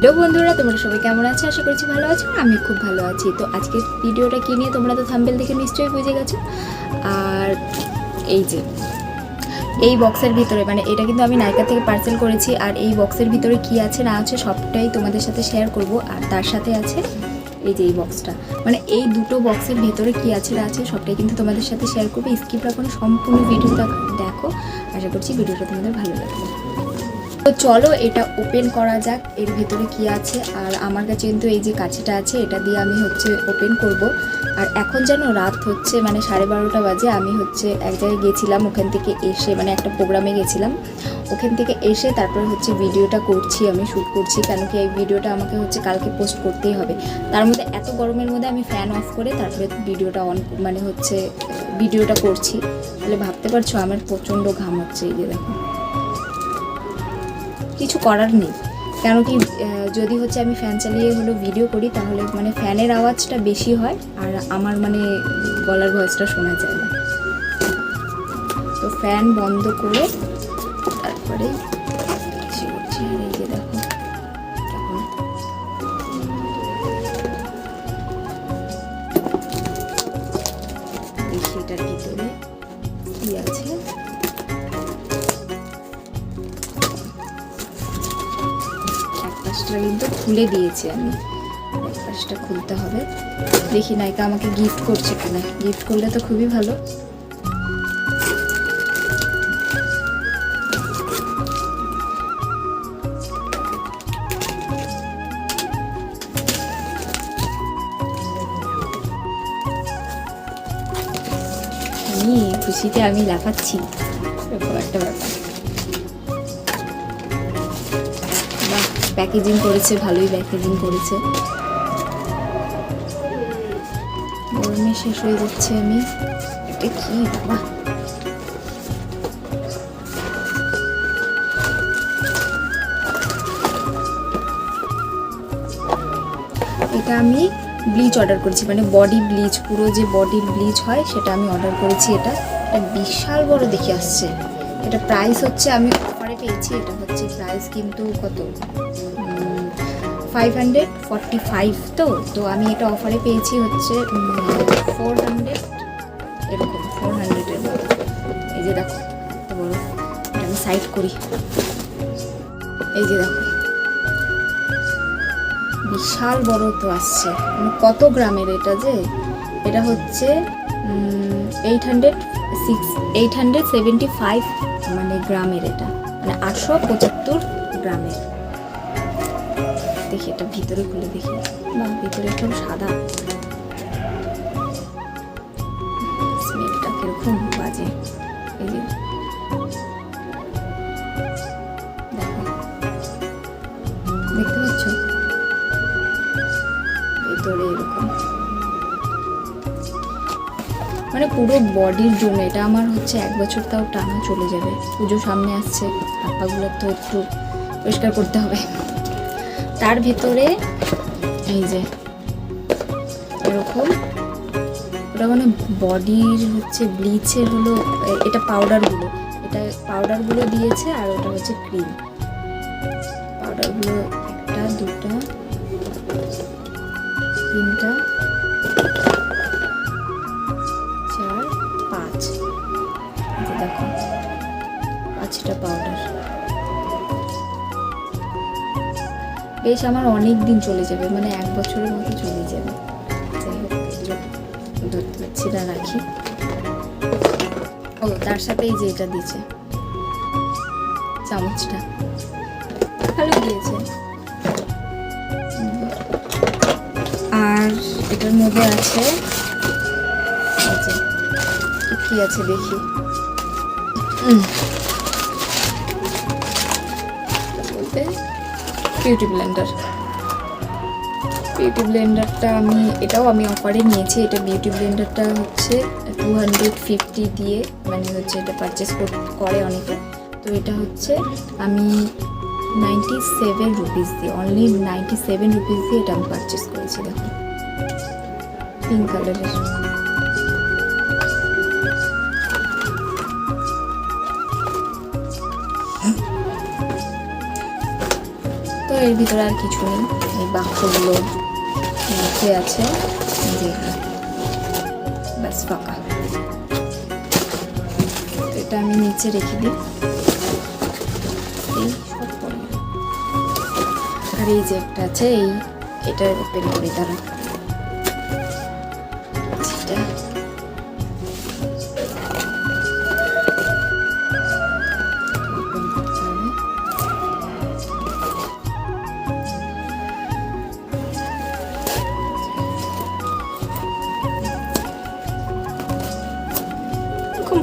Hello বন্ধুরা তোমরা সবাই কেমন আছো? আশা করছি ভালো আছো আমি খুব ভালো আছি। তো আজকের ভিডিওটা কি নিয়ে তোমরা তো থাম্বেল দেখে নিশ্চয়ই বুঝে গেছো। আর এই যে এই বক্সের ভিতরে মানে এটা কিন্তু আমি নাইকা থেকে পার্সেল করেছি আর এই বক্সের ভিতরে কি আছে না আছে সবটাই তোমাদের সাথে শেয়ার করব। আর তার সাথে আছে এই যে এই বক্সটা মানে এই দুটো বক্সের ভেতরে কি আছে না আছে সবটাই কিন্তু তোমাদের সাথে শেয়ার করব। স্কিপ রাখো না, সম্পূর্ণ ভিডিওটা দেখো। আশা করছি ভিডিওটা তোমাদের ভালো লাগবে। তো চলো এটা ওপেন করা যাক, এর ভেতরে কি আছে? আর আমার কাছে কিন্তু এই যে কাছিটা আছে, এটা দিয়ে আমি হচ্ছে ওপেন করব। আর এখন যেন রাত হচ্ছে মানে সাড়ে বারোটা বাজে, আমি হচ্ছে এক জায়গায় গেছিলাম, ওখান থেকে এসে মানে একটা প্রোগ্রামে গেছিলাম। ওখান থেকে এসে তারপর হচ্ছে ভিডিওটা করছি, আমি শ্যুট করছি, কেন কি এই ভিডিওটা আমাকে হচ্ছে কালকে পোস্ট করতেই হবে। তার মধ্যে এত গরমের মধ্যে আমি ফ্যান অফ করে তারপরে ভিডিওটা অন মানে হচ্ছে, ভিডিওটা করছি। তাহলে ভাবতে পারছ, আমার প্রচণ্ড ঘাম হচ্ছে, এই যে দেখো। কিছু করার নেই। কেন কি যদি হচ্ছে আমি ফ্যান চালিয়ে হলো ভিডিও করি, তাহলে মানে ফ্যানের আওয়াজটা বেশি হয় আর আমার মানে গলার ভয়েসটা শোনা যায় না। তো ফ্যান বন্ধ করে তারপরে এটার ভিতরে কি আছে? পাশটা কিন্তু খুলে দিয়েছি আমি। পাশটা খুলতে হবে। দেখি নায়িকা আমাকে গিফট করছে কিনা। গিফট করলে তো খুবই ভালো। খুশিতে আমি লাফাচ্ছি। এরকম একটা ব্যাপার। প্যাকেজিং করেছে, ভালোই প্যাকেজিং করেছে। গরমে শেষ হয়ে যাচ্ছে আমি। এটা কি? বাবা এটা আমি ব্লিচ অর্ডার করেছি মানে বডি ব্লিচ পুরো যে বডির ব্লিচ হয়, সেটা আমি অর্ডার করেছি এটা। এটা বিশাল বড় দেখে আসছে। এটা প্রাইস হচ্ছে, আমি অফারে পেয়েছি, এটা হচ্ছে প্রাইস কিন্তু কত? ফাইভ হান্ড্রেড ফর্টি ফাইভ তো তো আমি এটা অফারে পেয়েছি হচ্ছে ফোর হান্ড্রেড এরকম ফোর হান্ড্রেডের এই যে দেখো বড়, এটা আমি সাইড করি। এই যে দেখো, বিশাল বড় তো আসছে। মানে কত গ্রামের এটা যে? এটা হচ্ছে eight hundred six eight hundred seventy five মানে গ্রামের এটা। মানে আটশো পঁচাত্তর গ্রামের। দেখি, এটা ভিতরে খুলে দেখি। না, ভিতরে একদম সাদা। স্মেলটা কীরকম বাজে। এই যে। দেখতে এরকম। মানে পুরো বডির জন্য, এটা আমার হচ্ছে এক বছর তাও টানা চলে যাবে। পুজো সামনে আসছে হাত তো একটু পরিষ্কার করতে হবে। তার ভেতরে এই যে, এরকম। ওটা মানে বডির হচ্ছে ব্লিচের হলো এটা পাউডারগুলো। এটা পাউডারগুলো দিয়েছে আর ওটা হচ্ছে ক্রিম। পাউডারগুলো একটা, দুটা। তিনটা। চার, পাঁচ। দেখো, পাঁচটা পাউডার। বেশ আমার অনেক দিন চলে যাবে মানে এক বছরের মতো চলে যাবে। ধরতে রাখি। ও, তার সাথে এই যে এটা দিয়েছে। চামচটা। ভালো দিয়েছে। আর এটার মধ্যে আছে এই কি আছে দেখি। বলতে বিউটি ব্লেন্ডার বিউটি ব্লেন্ডারটা আমি, এটাও আমি অফারে নিয়েছি। এটা বিউটি ব্লেন্ডারটা হচ্ছে টু হান্ড্রেড ফিফটি দিয়ে মানে হচ্ছে এটা পারচেস করে অনেকে। তো এটা হচ্ছে আমি নাইনটি সেভেন রুপিস দিয়ে অনলি নাইনটি সেভেন রুপিস দিয়ে এটা আমি পারচেস করেছি, দেখো। পিঙ্ক কালারের এর ভিতরে আর কিছু নেই। এই বাক্সগুলো মধ্যে আছে। ব্যাস, ফাঁকা। এটা আমি নিচে রেখে দিই। এই। আর এই যে একটা আছে, এই এটার ওপেন করি তারা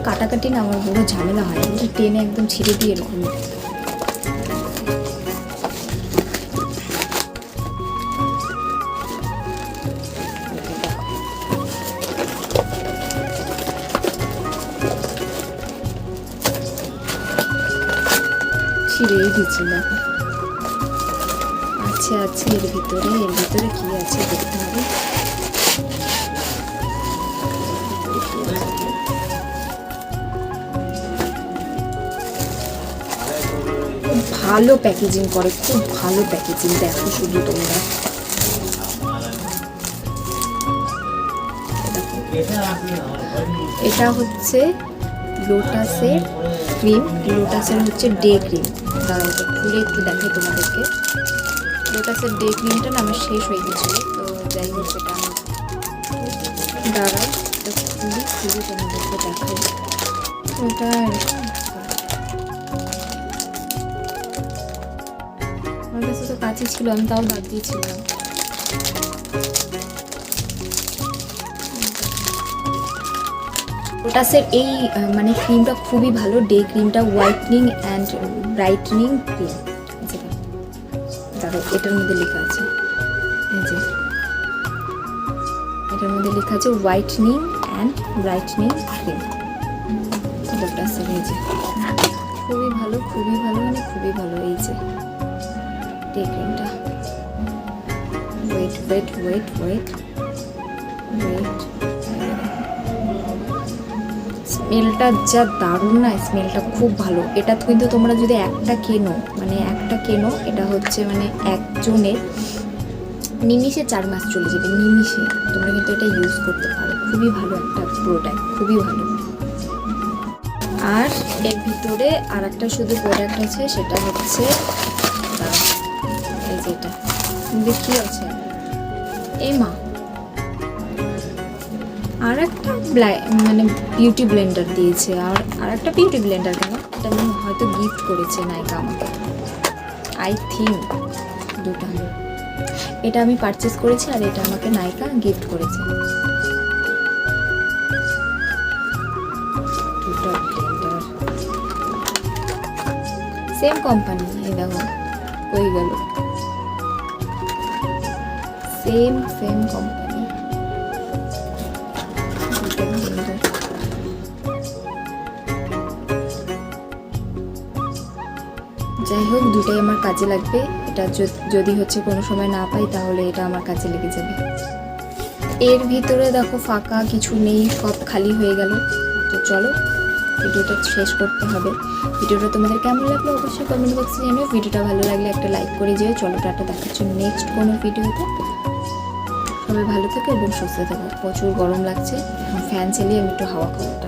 কাটাকাটি না, আমার বড় ঝামেলা হয়। এটা টেনে একদম ছিঁড়ে দিয়ে এরকম। ছিঁড়েই দিচ্ছি দেখো আছে আছে এর ভিতরে এর ভিতরে কি আছে দেখতে হবে। ভালো প্যাকেজিং করে, খুব ভালো প্যাকেজিং, দেখো শুধু তোমরা। এটা হচ্ছে লোটাসের ক্রিম, লোটাসের হচ্ছে ডে ক্রিম। খুলে একটু দেখাই তোমাদেরকে। লোটাসের ডে ক্রিমটা না আমার শেষ হয়ে গেছিল তো যাই হোক সেটা আমি দাঁড়াও খুলি, খুলে তোমাদেরকে দেখাই। ওটা কাছে ছিল, আমি তাও বাদ দিয়েছিলাম। লোটাসের এই মানে ক্রিমটা খুবই ভালো। ডে ক্রিমটা হোয়াইটনিং অ্যান্ড ব্রাইটনিং ক্রিম দাঁড়ো এটার মধ্যে লেখা আছে। এটার মধ্যে লেখা আছে হোয়াইটনিং অ্যান্ড ব্রাইটনিং ক্রিম লোটাসের এই যে, খুবই ভালো খুবই ভালো মানে খুবই ভালো, এই যে। ডে ক্রিমটা wait wait wait wait wait স্মেলটা যা দারুণ না স্মেলটা খুব ভালো। এটা কিন্তু তোমরা যদি একটা কেনো মানে একটা কেনো, এটা হচ্ছে মানে একজনের নিমিষে চার মাস চলে যাবে, নিমিষে। তোমরা কিন্তু এটা ইউজ করতে পারো। খুবই ভালো একটা প্রোডাক্ট খুবই ভালো। আর এর ভিতরে আর একটা শুধু প্রোডাক্ট আছে, সেটা হচ্ছে এই যেটা দেখি আছে? এই মা। আর একটা মানে বিউটি ব্লেন্ডার দিয়েছে। আর আর একটা বিউটি ব্লেন্ডার কেন? এটা আমি হয়তো গিফট করেছে নায়িকা আমাকে। আই থিঙ্ক দুটা এটা আমি পারচেস করেছি আর এটা আমাকে নায়িকা গিফট করেছে। সেম কোম্পানি এই দেখো কই গেল। সেম সেম কোম্পানি যাই হোক দুটাই আমার কাজে লাগবে। এটা যদি হচ্ছে কোনো সময় না পাই, তাহলে এটা আমার কাজে লেগে যাবে। এর ভিতরে দেখো ফাঁকা কিছু নেই, সব খালি হয়ে গেল। তো চলো, ভিডিওটা শেষ করতে হবে। ভিডিওটা তোমাদের কেমন লাগল অবশ্যই কমেন্ট বক্সে জানিও। ভিডিওটা ভালো লাগলে একটা লাইক করে যেও। চলো, টাটা দেখাচ্ছ নেক্সট কোনো ভিডিওতে সবাই ভালো থেকো এবং সুস্থ থেকো। প্রচুর গরম লাগছে। এখন ফ্যান চালিয়ে আমি একটু হাওয়া খাব।